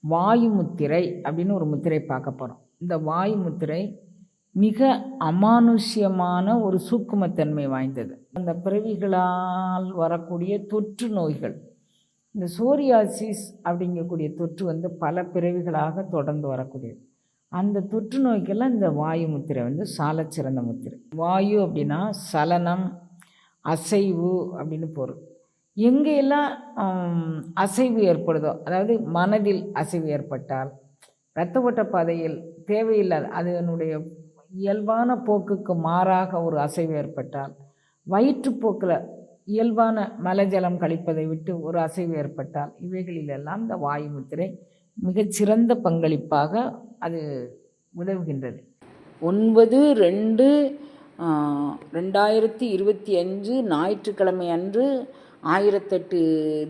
வாயு முத்திரை அப்படின்னு ஒரு முத்திரை பார்க்க போகிறோம் இந்த வாயு முத்திரை மிக அமானுஷ்யமான ஒரு சூக்குமத்தன்மை வாய்ந்தது. அந்த பிறவிகளால் வரக்கூடிய தொற்று நோய்கள் இந்த சோரியாசிஸ் அப்படிங்கக்கூடிய தொற்று வந்து பல பிறவிகளாக தொடர்ந்து வரக்கூடியது. அந்த தொற்று நோய்க்கெல்லாம் இந்த வாயு முத்திரை வந்து சாலச்சிறந்த முத்திரை. வாயு அப்படின்னா சலனம் அசைவு அப்படின்னு பொருள். எங்கெல்லாம் அசைவு ஏற்படுதோ அதாவது மனதில் அசைவு ஏற்பட்டால் இரத்த ஓட்ட பாதையில் தேவையில்லாத அதனுடைய இயல்பான போக்குக்கு மாறாக ஒரு அசைவு ஏற்பட்டால் வயிற்றுப்போக்கில் இயல்பான மலஜலம் கழிப்பதை விட்டு ஒரு அசைவு ஏற்பட்டால் இவைகளிலெல்லாம் இந்த வாயு முத்திரை மிகச்சிறந்த பங்களிப்பாக அது உதவுகின்றது. ஒன்பது ரெண்டு ரெண்டாயிரத்தி இருபத்தி அஞ்சு ஞாயிற்றுக்கிழமை அன்று ஆயிரத்தெட்டு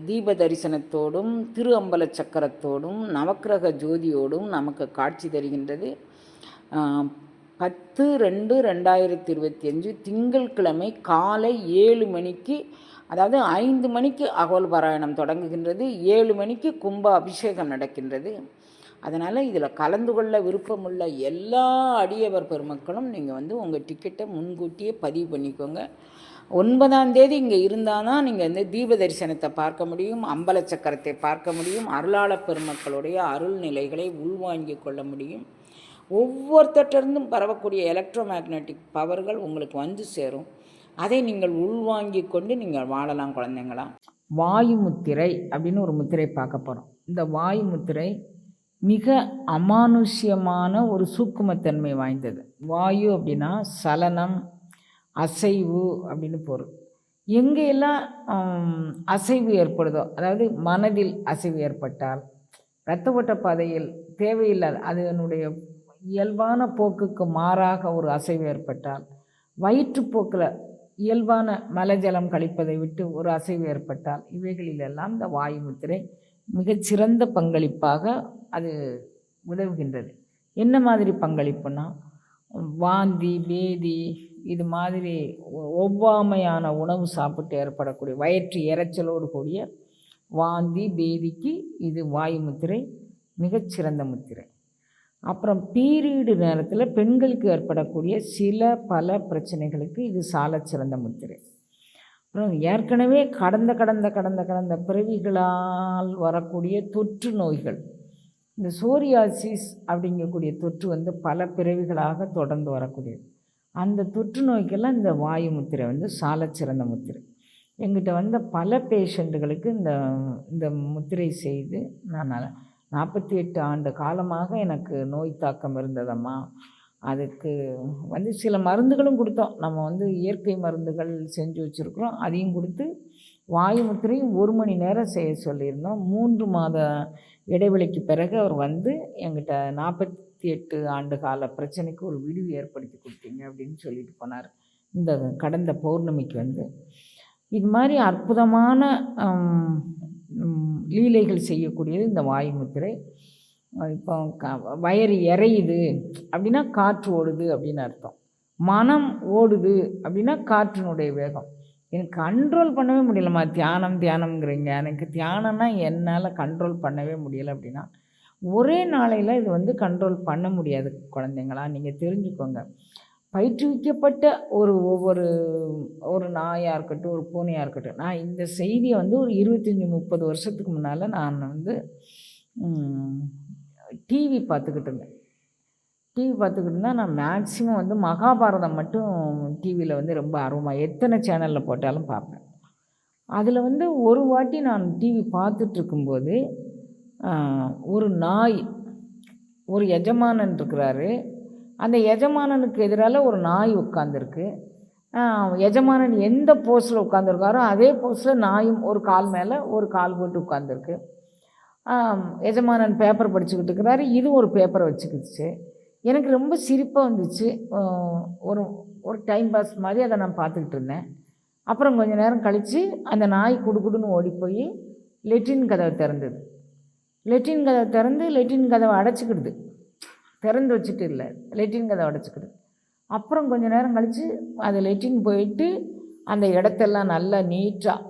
தீப தரிசனத்தோடும் திரு அம்பல சக்கரத்தோடும் நவக்கிரக ஜோதியோடும் நமக்கு காட்சி தருகின்றது. பத்து ரெண்டு ரெண்டாயிரத்தி இருபத்தி அஞ்சு திங்கட்கிழமை காலை ஏழு மணிக்கு அதாவது ஐந்து மணிக்கு அகோல் பாராயணம் தொடங்குகின்றது. ஏழு மணிக்கு கும்ப அபிஷேகம் நடக்கின்றது. அதனால் இதில் கலந்து கொள்ள விருப்பமுள்ள எல்லா அடியவர் பெருமக்களும் நீங்கள் வந்து உங்கள் டிக்கெட்டை முன்கூட்டியே பதிவு பண்ணிக்கோங்க. ஒன்பதாம் தேதி இங்கே இருந்தால் தான் நீங்கள் வந்து தீப தரிசனத்தை பார்க்க முடியும் அம்பல சக்கரத்தை பார்க்க முடியும் அருளாளப் பெருமக்களுடைய அருள் நிலைகளை உள்வாங்கிக் கொள்ள முடியும். ஒவ்வொருத்தட்டிருந்தும் பரவக்கூடிய எலக்ட்ரோ மேக்னெட்டிக் பவர்கள் உங்களுக்கு வந்து சேரும். அதை நீங்கள் உள்வாங்கி கொண்டு நீங்கள் வாழலாம் குழந்தைங்களா? வாயு முத்திரை அப்படின்னு ஒரு முத்திரை பார்க்க போகிறோம் இந்த வாயு முத்திரை மிக அமானுஷ்யமான ஒரு சூக்குமத்தன்மை வாய்ந்தது. வாயு அப்படின்னா சலனம் அசைவு அப்படின்னு பொருள். எங்கெல்லாம் அசைவு ஏற்படுதோ அதாவது மனதில் அசைவு ஏற்பட்டால் இரத்த ஓட்ட பாதையில் தேவையில்லாத அதனுடைய இயல்பான போக்குக்கு மாறாக ஒரு அசைவு ஏற்பட்டால் வயிற்றுப்போக்கில் இயல்பான மலஜலம் கழிப்பதை விட்டு ஒரு அசைவு ஏற்பட்டால் இவைகளிலெல்லாம் இந்த வாயு முத்திரை மிகச்சிறந்த பங்களிப்பாக அது உதவுகின்றது. என்ன மாதிரி பங்களிப்புனா வாந்தி பேதி இது மாதிரி ஒவ்வாமையான உணவு சாப்பிட்டு ஏற்படக்கூடிய வயிற்று இறைச்சலோடு கூடிய வாந்தி பேதிக்கு இது வாயு முத்திரை மிகச்சிறந்த முத்திரை. அப்புறம் பீரியடு நேரத்தில் பெண்களுக்கு ஏற்படக்கூடிய சில பல பிரச்சனைகளுக்கு இது சால சிறந்த முத்திரை. அப்புறம் ஏற்கனவே கடந்த கடந்த கடந்த கடந்த பிறவிகளால் வரக்கூடிய தொற்று நோய்கள். இந்த சோரியாசிஸ் அப்படிங்கக்கூடிய தொற்று வந்து பல பிறவிகளாக தொடர்ந்து வரக்கூடியது. அந்த தொற்று நோய்க்கெல்லாம் இந்த வாயு முத்திரை வந்து சாலச் சிறந்த முத்திரை. எங்கிட்ட வந்த பல பேஷண்ட்டுகளுக்கு இந்த இந்த முத்திரை செய்து நான் நாற்பத்தி எட்டு ஆண்டு காலமாக எனக்கு நோய் தாக்கம் இருந்ததம்மா. அதுக்கு வந்து சில மருந்துகளும் கொடுத்தோம். நம்ம வந்து இயற்கை மருந்துகள் செஞ்சு வச்சுருக்குறோம். அதையும் கொடுத்து வாயு முத்திரையும் ஒரு மணி நேரம் செய்ய சொல்லியிருந்தோம். மூன்று மாத இடைவெளிக்கு பிறகு அவர் வந்து எங்கிட்ட நாற்பத்தி எட்டு ஆண்டு கால பிரச்சனைக்கு ஒரு விடிவு ஏற்படுத்தி கொடுத்தீங்க அப்படின்னு சொல்லிட்டு போனார். இந்த கடந்த பௌர்ணமிக்கு வந்து. இது மாதிரி அற்புதமான லீலைகள் செய்யக்கூடியது இந்த வாயுமுத்திரை. இப்போ க வயறு இறையுது அப்படின்னா காற்று ஓடுது அப்படின்னு அர்த்தம். மனம் ஓடுது அப்படின்னா காற்றினுடைய வேகம். எனக்கு கண்ட்ரோல் பண்ணவே முடியலம்மா. தியானம் தியானம்ங்கிறீங்க. எனக்கு தியானம்னா என்னால் கண்ட்ரோல் பண்ணவே முடியலை அப்படின்னா ஒரே நாளையில் இது வந்து கண்ட்ரோல் பண்ண முடியாது குழந்தைங்களா? நீங்கள் தெரிஞ்சுக்கோங்க. பயிற்றுவிக்கப்பட்ட ஒரு ஒவ்வொரு ஒரு நாயாக இருக்கட்டும் ஒரு பூனையாக இருக்கட்டும் நான் இந்த செய்தியை வந்து ஒரு இருபத்தஞ்சி முப்பது வருஷத்துக்கு முன்னால் நான் வந்து டிவி பார்த்துக்கிட்டு இருந்தேன். டிவி பார்த்துக்கிட்டு நான் மேக்ஸிமம் வந்து மகாபாரதம் மட்டும் டிவியில் வந்து ரொம்ப ஆர்வமாக எத்தனை சேனலில் போட்டாலும் பார்ப்பேன். அதில் வந்து ஒரு வாட்டி நான் டிவி பார்த்துட்ருக்கும்போது ஒரு நாய் ஒரு எஜமானன் இருக்கிறாரு. அந்த எஜமானனுக்கு எதிரால் ஒரு நாய் உட்காந்துருக்கு எஜமானன் எந்த போஸில் உட்காந்துருக்காரோ அதே போஸில் நாயும் ஒரு கால் மேலே ஒரு கால் போட்டு உட்காந்துருக்கு எஜமானன் பேப்பர் படிச்சுக்கிட்டு இருக்கிறாரு. இது ஒரு பேப்பரை வச்சுக்கிச்சு. எனக்கு ரொம்ப சிரிப்பாக வந்துச்சு. ஒரு ஒரு டைம் பாஸ் மாதிரி அதை நான் பார்த்துக்கிட்டு இருந்தேன். அப்புறம் கொஞ்சம் நேரம் கழித்து அந்த நாய் குடுகுடுன்னு ஓடி போய் லெட்டின் கதவை திறந்தது. லெட்டின் கதவை திறந்து லெட்டின் கதவை அடைச்சிக்கிடுது. திறந்து வச்சுட்டு இல்லை லெட்டின் கதவை அடைச்சிக்கிடுது. அப்புறம் கொஞ்ச நேரம் கழித்து அது லெட்டின் போயிட்டு அந்த இடத்தெல்லாம் நல்லா நீட்டாக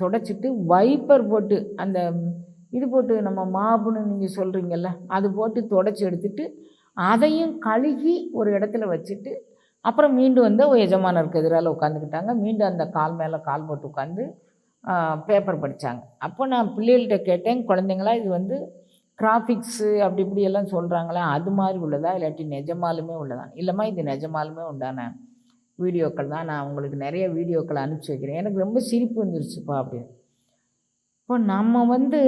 தொடச்சிட்டு வைப்பர் போட்டு அந்த இது போட்டு நம்ம மாபுன்னு நீங்கள் சொல்கிறீங்கல்ல அது போட்டு தொடச்சி எடுத்துட்டு அதையும் கழுகி ஒரு இடத்துல வச்சுட்டு அப்புறம் மீண்டும் வந்து எஜமானருக்கு எதிரால் உட்காந்துக்கிட்டாங்க மீண்டும் அந்த கால் மேலே கால் போட்டு உட்காந்து பேப்பர் படித்தாங்க அப்போ நான் பிள்ளைகள்கிட்ட கேட்டேன் குழந்தைங்களா இது வந்து கிராஃபிக்ஸு அப்படி இப்படி எல்லாம் சொல்கிறாங்களே அது மாதிரி உள்ளதா? இல்லாட்டி நிஜமாலுமே உள்ளதா? இல்லைம்மா இது நிஜமாலுமே உண்டான வீடியோக்கள் தான். நான் உங்களுக்கு நிறைய வீடியோக்கள் அனுப்பிச்சி வைக்கிறேன். எனக்கு ரொம்ப சிரிப்பு வந்துருச்சுப்பா அப்படின்னு. இப்போ நம்ம வந்து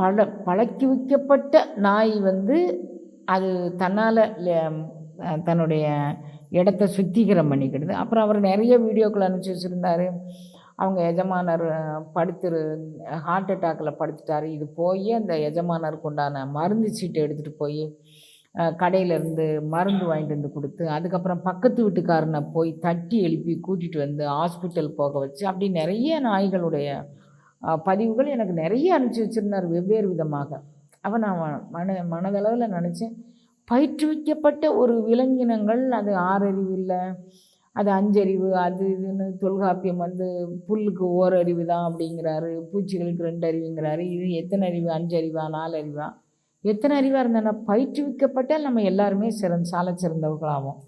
பழ பழக்கி வைக்கப்பட்ட நாய் வந்து அது தன்னால் தன்னுடைய இடத்த சுத்திகரம் பண்ணிக்கிடுது. அப்புறம் அவர் நிறைய வீடியோக்கள் அனுப்பிச்சி வச்சுருந்தார். அவங்க எஜமானர் படுத்துரு ஹார்ட் அட்டாக்கில் படுத்துட்டார். இது போய் அந்த எஜமானருக்கு உண்டான மருந்து சீட்டை எடுத்துகிட்டு போய் கடையிலேருந்து மருந்து வாங்கிட்டு வந்து கொடுத்து அதுக்கப்புறம் பக்கத்து வீட்டுக்காரனை போய் தட்டி எழுப்பி கூட்டிகிட்டு வந்து ஹாஸ்பிட்டல் போக வச்சு அப்படி நிறைய நாய்களுடைய பதிவுகள் எனக்கு நிறைய அனுப்பிச்சி வச்சுருந்தார் வெவ்வேறு விதமாக. அப்போ நான் மன மனதளவில் நினச்சேன் பயிற்றுவிக்கப்பட்ட ஒரு விலங்கினங்கள் அது ஆறறிவு இல்லை அது அஞ்சறிவு அது இதுன்னு தொல்காப்பியம் வந்து புல்லுக்கு ஓரறிவு தான் அப்படிங்கிறாரு பூச்சிகளுக்கு ரெண்டு அறிவுங்கிறாரு இது எத்தனை அறிவு? அஞ்சறிவா? நாலு அறிவா எத்தனை அறிவாக இருந்தேன்னா பயிற்றுவிக்கப்பட்டால் நம்ம எல்லாருமே சிறந்த சால சிறந்தவர்களாகும்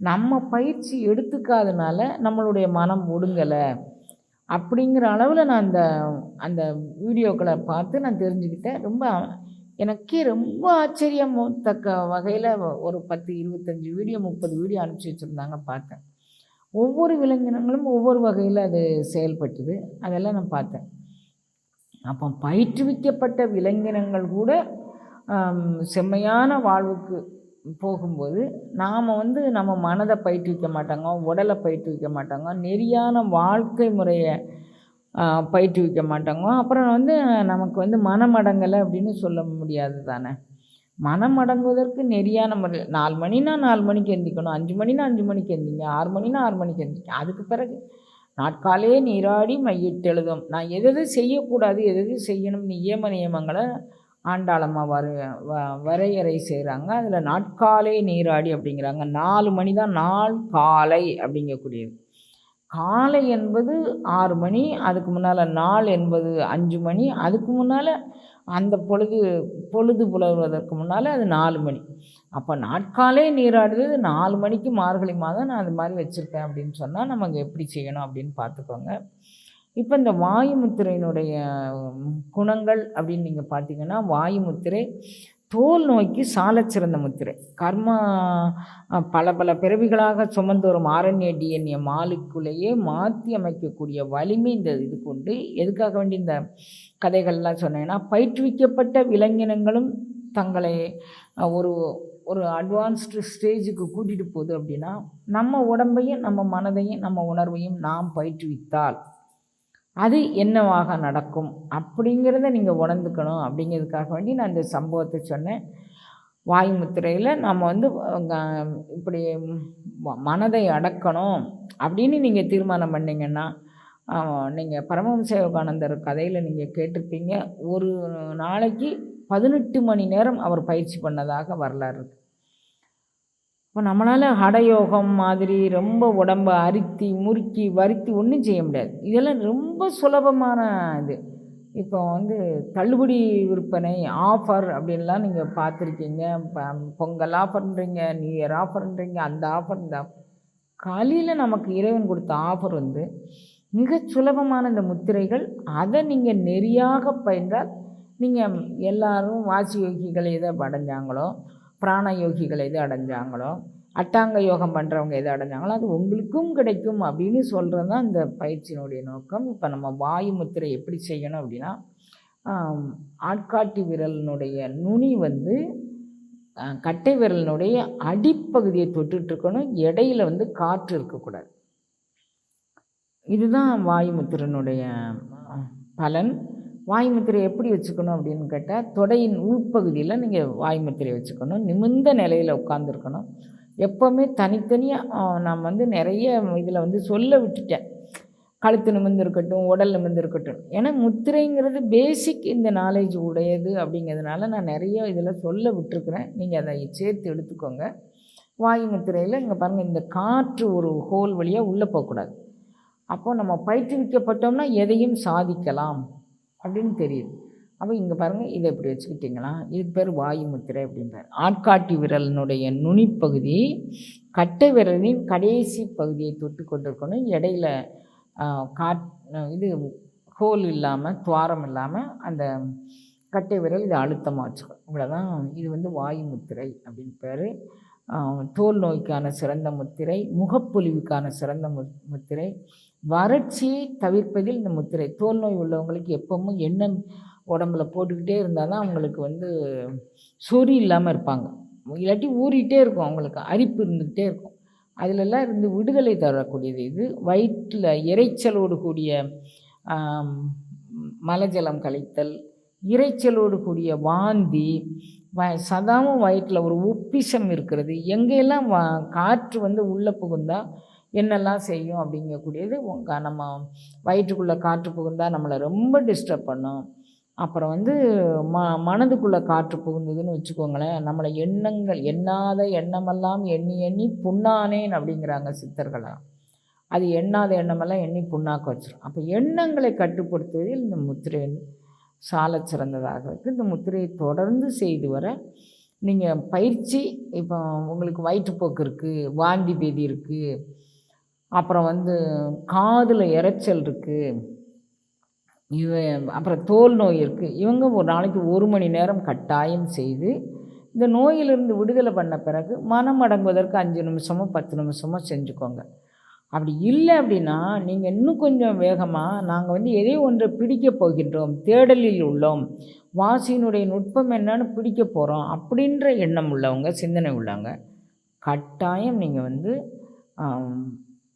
நம்ம பயிற்சி எடுத்துக்காதனால நம்மளுடைய மனம் ஒடுங்கலை. அப்படிங்கிற அளவில் நான் அந்த அந்த வீடியோக்களை பார்த்து நான் தெரிஞ்சுக்கிட்டேன். ரொம்ப எனக்கே ரொம்ப ஆச்சரியம் தக்க வகையில் ஒரு பத்து இருபத்தஞ்சி வீடியோ முப்பது வீடியோ அனுப்பிச்சி வச்சுருந்தாங்க பார்த்தேன். ஒவ்வொரு விலங்கினங்களும் ஒவ்வொரு வகையில் அது செயல்பட்டுது. அதெல்லாம் நான் பார்த்தேன். அப்போ பயிற்றுவிக்கப்பட்ட விலங்கினங்கள் கூட செம்மையான வாழ்வுக்கு போகும்போது நாம் வந்து நம்ம மனதை பயிற்றுவிக்க மாட்டாங்க உடலை பயிற்றுவிக்க மாட்டாங்க நெறியான வாழ்க்கை முறையை பயிற்றுவிக்க மாட்டாங்க. அப்புறம் வந்து நமக்கு வந்து மனமடங்கலை அப்படின்னு சொல்ல முடியாது தானே? மனம் அடங்குவதற்கு நெறியான முறை நாலு மணினா நாலு மணிக்கு எந்திக்கணும். அஞ்சு மணினா அஞ்சு மணிக்கு எந்திங்க. ஆறு மணினா ஆறு மணிக்கு எந்திங்க. அதுக்கு பிறகு நாட்காலே நீராடி மையிட்டெழுதும் நான் எது எது செய்யக்கூடாது எது எது செய்யணும் நியம நியமங்களை ஆண்டாளமாக வர வ வரையறை செய்கிறாங்க அதில் நாட்காலே நீராடி அப்படிங்கிறாங்க. நாலு மணி தான் நாள் காலை அப்படிங்கக்கூடியது. காலை என்பது ஆறு மணி அதுக்கு முன்னால் நாள் என்பது அஞ்சு மணி அதுக்கு முன்னால் அந்த பொழுது பொழுது புலர்வதற்கு முன்னால் அது நாலு மணி. அப்போ நாட்காலே நீராடுறது நாலு மணிக்கு மார்கழி மாதம் நான் அது மாதிரி வச்சுருக்கேன் அப்படின்னு சொன்னால் நமக்கு எப்படி செய்யணும் அப்படின்னு பார்த்துக்கோங்க. இப்போ இந்த வாயுமுத்திரையினுடைய குணங்கள் அப்படின்னு நீங்கள் பார்த்தீங்கன்னா வாயுமுத்திரை தோல் நோய்க்கு சாலச்சிறந்த முத்திரை. கர்மா பல பல பிறவிகளாக சுமந்து வரும் ஆரண்ய டிஎன்ஏ மாலுக்குள்ளேயே மாற்றி அமைக்கக்கூடிய வலிமை இந்த இது கொண்டு எதுக்காக வேண்டி இந்த கதைகள்லாம் சொன்னேன்னா பயிற்றுவிக்கப்பட்ட விலங்கினங்களும் தங்களை ஒரு ஒரு அட்வான்ஸ்டு ஸ்டேஜுக்கு கூட்டிகிட்டு போகுது அப்படின்னா நம்ம உடம்பையும் நம்ம மனதையும் நம்ம உணர்வையும் நாம் பயிற்றுவித்தால் அது என்னவாக நடக்கும் அப்படிங்கிறத நீங்கள் உணர்ந்துக்கணும் அப்படிங்கிறதுக்காக வேண்டி நான் இந்த சம்பவத்தை சொன்னேன். வாய்முத்திரையில் நம்ம வந்து இப்படி மனதை அடக்கணும் அப்படின்னு நீங்கள் தீர்மானம் பண்ணிங்கன்னா நீங்கள் பரமஹம்ச யோகானந்தர் கதையில் நீங்கள் கேட்டிருப்பீங்க. ஒரு நாளைக்கு பதினெட்டு மணி நேரம் அவர் பயிற்சி பண்ணதாக வரலாறு இருக்குது இப்போ நம்மளால் ஹடயோகம் மாதிரி ரொம்ப உடம்பை அரித்தி முறுக்கி வருத்தி ஒன்றும் செய்ய முடியாது. இதெல்லாம் ரொம்ப சுலபமான இது. இப்போ வந்து தள்ளுபடி விற்பனை ஆஃபர் அப்படின்லாம் நீங்கள் பார்த்துருக்கீங்க. பொங்கல் ஆஃபர்ன்றீங்க நியூ இயர் ஆஃபர்ன்றீங்க அந்த ஆஃபர் இந்த காலையில் நமக்கு இறைவன் கொடுத்த ஆஃபர் வந்து மிக சுலபமான இந்த முத்திரைகள். அதை நீங்கள் நெறியாக பயின்றால் நீங்கள் எல்லோரும் வாசி யோகிகள் எதை அடைஞ்சாங்களோ பிராண யோகிகள் எது அடைஞ்சாங்களோ அட்டாங்க யோகம் பண்ணுறவங்க எது அடைஞ்சாங்களோ அது உங்களுக்கும் கிடைக்கும் அப்படின்னு சொல்கிறது தான் இந்த பயிற்சியினுடைய நோக்கம். இப்போ நம்ம வாயு முத்திரை எப்படி செய்யணும் அப்படின்னா ஆட்காட்டி விரலினுடைய நுனி வந்து கட்டை விரலினுடைய அடிப்பகுதியை தொட்டுட்ருக்கணும் இடையில வந்து காற்று இருக்கக்கூடாது. இதுதான் வாயுமுத்திரனுடைய பலன். வாயுமுத்திரை எப்படி வச்சுக்கணும் அப்படின்னு கேட்டால் தொடையின் உள்பகுதியில் நீங்கள் வாயுமுத்திரை வச்சுக்கணும். நிமிர்ந்த நிலையில் உட்காந்துருக்கணும் எப்போவுமே தனித்தனியாக நான் வந்து நிறைய இதில் வந்து சொல்ல விட்டுட்டேன். கழுத்து நிமிர்ந்துருக்கட்டும் உடல் நிமிர்ந்துருக்கட்டும். ஏன்னா முத்திரைங்கிறது பேசிக் இந்த நாலேஜ் உடையது அப்படிங்கிறதுனால நான் நிறைய இதில் சொல்ல விட்டுருக்குறேன். நீங்கள் அதை சேர்த்து எடுத்துக்கோங்க. வாயு முத்திரையில் இங்கே பாருங்கள் இந்த காற்று ஒரு ஹோல் வழியாக உள்ளே போகக்கூடாது. அப்போது நம்ம பயிற்றுவிக்கப்பட்டோம்னா எதையும் சாதிக்கலாம். அப்படின்னு தெரியுது. அப்போ இங்கே பாருங்கள் இதை இப்படி வச்சுக்கிட்டிங்களா? இதுக்கு பேர் வாயு முத்திரை அப்படின்றார் ஆட்காட்டி விரலினுடைய நுனிப்பகுதி கட்டை விரலின் கடைசி பகுதியை தொட்டு கொண்டிருக்கணும். இடையில காட் இது ஹோல் இல்லாமல் துவாரம் இல்லாமல் அந்த கட்டை விரல் இதை அழுத்தமாக வச்சுக்கணும். இவ்வளோதான் இது வந்து வாயு முத்திரை அப்படின்னு பேர். தோல் நோய்க்கான சிறந்த முத்திரை முகப்பொலிவுக்கான சிறந்த மு முத்திரை வறட்சியை தவிர்ப்பதில் இந்த முத்திரை. தோல் நோய் உள்ளவங்களுக்கு எப்பவும் எண்ணெய் உடம்புல போட்டுக்கிட்டே இருந்தால் தான் அவங்களுக்கு வந்து சொறி இல்லாமல் இருப்பாங்க. இல்லாட்டி ஊறிகிட்டே இருக்கும் அவங்களுக்கு அரிப்பு இருந்துக்கிட்டே இருக்கும். அதிலெல்லாம் இருந்து விடுதலை தரக்கூடியது இது. வயிற்றில் இறைச்சலோடு கூடிய மலஜலம் கழித்தல் இறைச்சலோடு கூடிய வாந்தி வ சதாவும் வயிற்றில் ஒரு உப்பிசம் இருக்கிறது. எங்கெல்லாம் வா காற்று வந்து உள்ளே புகுந்தால் என்னெல்லாம் செய்யும் அப்படிங்கக்கூடியது நம்ம வயிற்றுக்குள்ளே காற்று புகுந்தால் நம்மளை ரொம்ப டிஸ்டர்ப் பண்ணும். அப்புறம் வந்து ம மனதுக்குள்ளே காற்று புகுந்ததுன்னு வச்சுக்கோங்களேன். நம்மளை எண்ணங்கள் எண்ணாத எண்ணமெல்லாம் எண்ணி எண்ணி புண்ணானேன் அப்படிங்கிறாங்க சித்தர்களாக அது எண்ணாத எண்ணமெல்லாம் எண்ணி புண்ணாக்க வச்சிடும் அப்போ எண்ணங்களை கட்டுப்படுத்துவதில் இந்த முத்திரை சால சிறந்ததாக இருக்குது இந்த முத்திரையை தொடர்ந்து செய்து வர நீங்கள் பயிற்சி இப்போ உங்களுக்கு வயிற்றுப்போக்கு இருக்குது வாந்தி பேதி இருக்குது அப்புறம் வந்து காதில் இறைச்சல் இருக்குது இவ அப்புறம் தோல் நோய் இருக்குது இவங்க ஒரு நாளைக்கு ஒரு மணி நேரம் கட்டாயம் செய்து இந்த நோயிலிருந்து விடுதலை பண்ண பிறகு மனம் அடங்குவதற்கு அஞ்சு நிமிஷமோ பத்து நிமிஷமோ செஞ்சுக்கோங்க. அப்படி இல்லை அப்படின்னா நீங்கள் இன்னும் கொஞ்சம் வேகமாக நாங்கள் வந்து எதை ஒன்றை பிடிக்கப் போகின்றோம் தேடலில் உள்ளோம் வாசியினுடைய நுட்பம் என்னன்னு பிடிக்க போகிறோம் அப்படின்ற எண்ணம் உள்ளவங்க சிந்தனை உள்ளவங்க கட்டாயம் நீங்கள் வந்து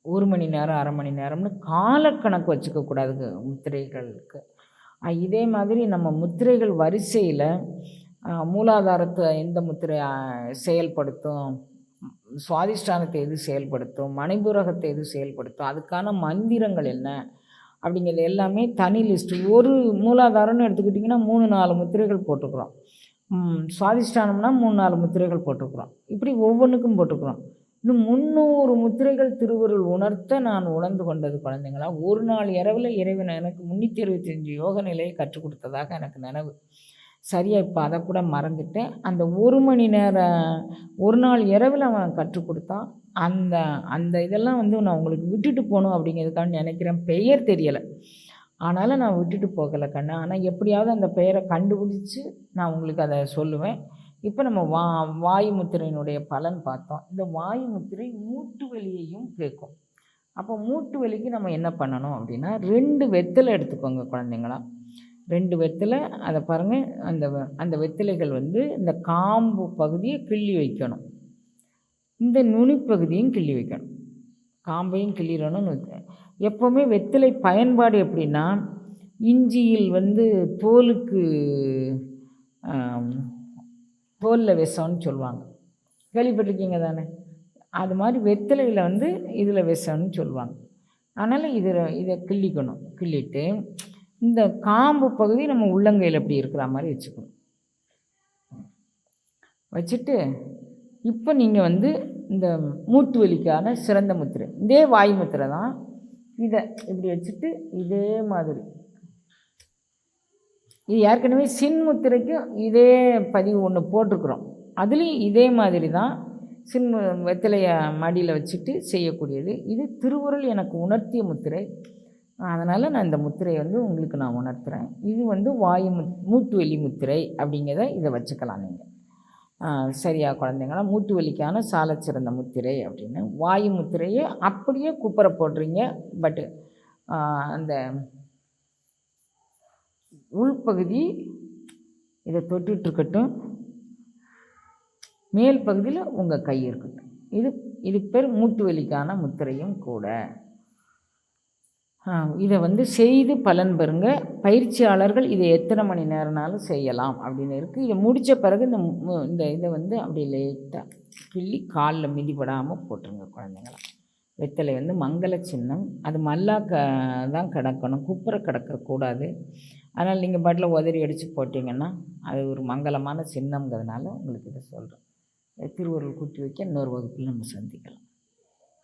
ஒரு மணி நேரம் அரை மணி நேரம்னு காலக்கணக்கு வச்சுக்கக்கூடாதுங்க முத்திரைகளுக்கு. இதே மாதிரி நம்ம முத்திரைகள் வரிசையில் மூலாதாரத்தை எந்த முத்திரை செயல்படுத்தும்? சுவாதிஷ்டானத்தை எது செயல்படுத்தும்? மணிபுரகத்தை எது செயல்படுத்தும்? அதுக்கான மந்திரங்கள் என்ன? அப்படிங்கிறது எல்லாமே தனி லிஸ்ட்டு ஒரு மூலாதாரம்னு எடுத்துக்கிட்டிங்கன்னா மூணு நாலு முத்திரைகள் போட்டுக்கிறோம். சுவாதிஷ்டானம்னா மூணு நாலு முத்திரைகள் போட்டுக்கிறோம். இப்படி ஒவ்வொன்றுக்கும் போட்டுக்கிறோம். இன்னும் முந்நூறு முத்திரைகள் திருவருள் உணர்த்த நான் உணர்ந்து கொண்டது குழந்தைங்களா? ஒரு நாள் இரவில் இறைவன் எனக்கு முந்நூற்றி இருபத்தஞ்சி யோக நிலையை கற்றுக் கொடுத்ததாக எனக்கு நினைவு. சரியாக இப்போ அதை கூட மறந்துட்டேன். அந்த ஒரு மணி நேரம் ஒரு நாள் இரவில் அவன் கற்றுக் கொடுத்தான். அந்த அந்த இதெல்லாம் வந்து நான் உங்களுக்கு விட்டுட்டு போகணும் அப்படிங்கிறதுக்காக நினைக்கிறேன். பெயர் தெரியலை. ஆனாலும் நான் விட்டுட்டு போகலை கண்ணு. ஆனால் எப்படியாவது அந்த பெயரை கண்டுபிடிச்சி நான் உங்களுக்கு அதை சொல்லுவேன். இப்போ நம்ம வா வாயு முத்திரையினுடைய பலன் பார்த்தோம். இந்த வாயு முத்திரை மூட்டு வலியையும் கேட்கும். அப்போ மூட்டு வலிக்கு நம்ம என்ன பண்ணணும் அப்படின்னா ரெண்டு வெத்தலை எடுத்துக்கோங்க குழந்தைங்களா. ரெண்டு வெத்தலை அதை பாருங்கள் அந்த அந்த வெத்தலைகள் வந்து இந்த காம்பு பகுதியை கிள்ளி வைக்கணும். இந்த நுனிப்பகுதியும் கிள்ளி வைக்கணும். காம்பையும் கிள்ளிடணும்னு எப்போவுமே வெத்தலை பயன்பாடு எப்படின்னா இஞ்சியில் வந்து தோலுக்கு தோலில் விஷம்னு சொல்லுவாங்க. கேள்விப்பட்டிருக்கீங்க தானே? அது மாதிரி வெத்தலையில் வந்து இதில் விஷம்னு சொல்லுவாங்க. அதனால் இதில் இதை கிள்ளிக்கணும். கிள்ளிட்டு இந்த காம்பு பகுதி நம்ம உள்ளங்கையில் அப்படி இருக்கிற மாதிரி வச்சுக்கணும். வச்சுட்டு இப்போ நீங்கள் வந்து இந்த மூட்டு வலிக்கான சிறந்த முத்திரை இதே வாய் முத்திரை தான் இதை இப்படி வச்சுட்டு இதே மாதிரி இது ஏற்கனவே சின் முத்திரைக்கும் இதே பதிவு ஒன்று போட்டிருக்குறோம். அதுலேயும் இதே மாதிரி தான் சின் வெத்தலையை மடியில் வச்சுட்டு செய்யக்கூடியது. இது திருவுருள் எனக்கு உணர்த்திய முத்திரை. அதனால் நான் இந்த முத்திரையை வந்து உங்களுக்கு நான் உணர்த்துறேன். இது வந்து வாயு மு மூட்டு வலி முத்திரை அப்படிங்கிறத இதை வச்சுக்கலாம் நீங்கள் சரியா குழந்தைங்களா? மூட்டு வலிக்கான சாலச்சிறந்த முத்திரை அப்படின்னு. வாயு முத்திரையை அப்படியே குப்பரை போடுறீங்க. பட்டு அந்த உள்பகுதி இதை தொட்டுட்ருக்கட்டும் மேல் பகுதியில் உங்கள் கை இருக்கட்டும். இது இதுக்கு பேர் மூட்டு வலிக்கான முத்திரையும் கூட. இதை வந்து செய்து பலன் பெறுங்க. பயிற்சியாளர்கள் இதை எத்தனை மணி நேரம்னாலும் செய்யலாம் அப்படின்னு இருக்குது இதை முடித்த பிறகு இந்த இந்த இதை வந்து அப்படி லேட்டாக கிள்ளி காலில் மிதிப்படாமல் போட்டுருங்க குழந்தைங்களாம் வெத்தலை வந்து மங்கள சின்னம். அது மல்லாக்க தான் கிடக்கணும். குப்புற கிடக்கக்கூடாது. அதனால் நீங்கள் பாட்டில் உதறி அடித்து போட்டிங்கன்னா அது ஒரு மங்களமான சின்னங்கிறதுனால உங்களுக்கு இதை சொல்கிறேன் திருவருள் கூட்டி வைக்க இன்னொரு வகுப்பில் நம்ம சந்திக்கலாம்.